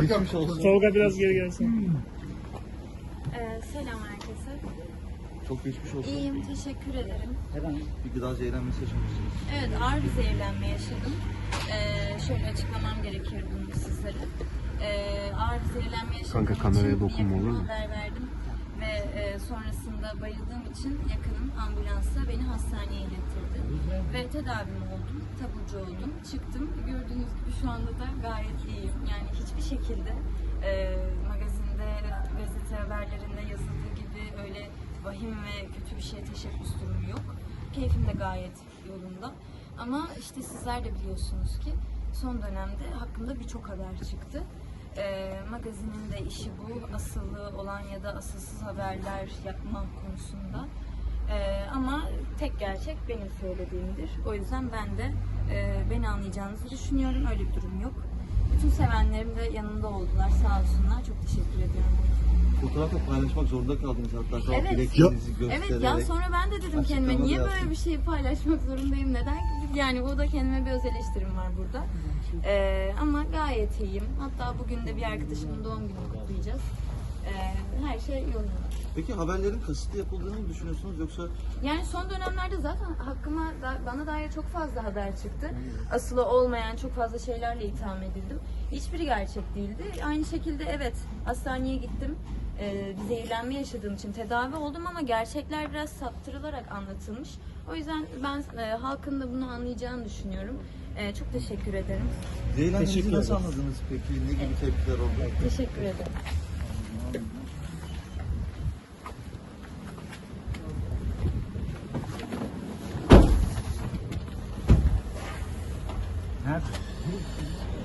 Geçmiş olsun. Tolga biraz geri gelsin. Ee, selam herkese. Çok geçmiş olsun. İyiyim, teşekkür ederim. Bir gıda zehirlenmesi yaşamışsınız. Evet, ağır bir zehirlenme yaşadım. Ee, şöyle açıklamam gerekir bunu sizlere. Ee, ağır bir zehirlenme yaşadığım Kanka, kameraya dokunma, olur mu? haber verdim. Ve e, sonrasında bayıldığım için yakınım ambulansla beni hastaneye tedavim oldum, taburcu oldum, çıktım. Gördüğünüz gibi şu anda da gayet iyiyim. Yani hiçbir şekilde e, magazinde, gazete haberlerinde yazıldığı gibi öyle vahim ve kötü bir şeye teşebbüs durumu yok. Keyfim de gayet yolunda. Ama işte sizler de biliyorsunuz ki son dönemde hakkında birçok haber çıktı. Ee, magazinin de işi bu. Asıllı olan ya da asılsız haberler yapma konusunda. Ee, ama tek gerçek benim söylediğimdir. O yüzden ben de e, beni anlayacağınızı düşünüyorum. Öyle bir durum yok. Bütün sevenlerim de yanında oldular. Sağ olsunlar. Çok teşekkür ediyorum. Fotoğrafla paylaşmak zorunda kaldınız hatta. Kalk Evet. dilekçenizi göstererek. Evet ya sonra ben de dedim kendime Açıklama niye da böyle yaptın. bir şeyi paylaşmak zorundayım neden? Yani bu da kendime bir öz eleştirim var burada. Ee, ama gayet iyiyim. Hatta bugün de bir arkadaşımın doğum gününü kutlayacağız. Ee, her şey yolunda. Peki haberlerin kasıtlı yapıldığını mı düşünüyorsunuz yoksa Yani son dönemlerde zaten hakkıma da, bana dair çok fazla haber çıktı. Asılı olmayan çok fazla şeylerle itham edildim. Hiçbiri gerçek değildi. Aynı şekilde evet hastaneye gittim. Ee, bir zehirlenme yaşadığım için tedavi oldum ama gerçekler biraz saptırılarak anlatılmış. O yüzden ben e, halkın da bunu anlayacağını düşünüyorum. E, çok teşekkür ederim. Teşekkür nasıl ederiz. anladınız peki? Ne gibi tepkiler oldu? Teşekkür ederim. happen.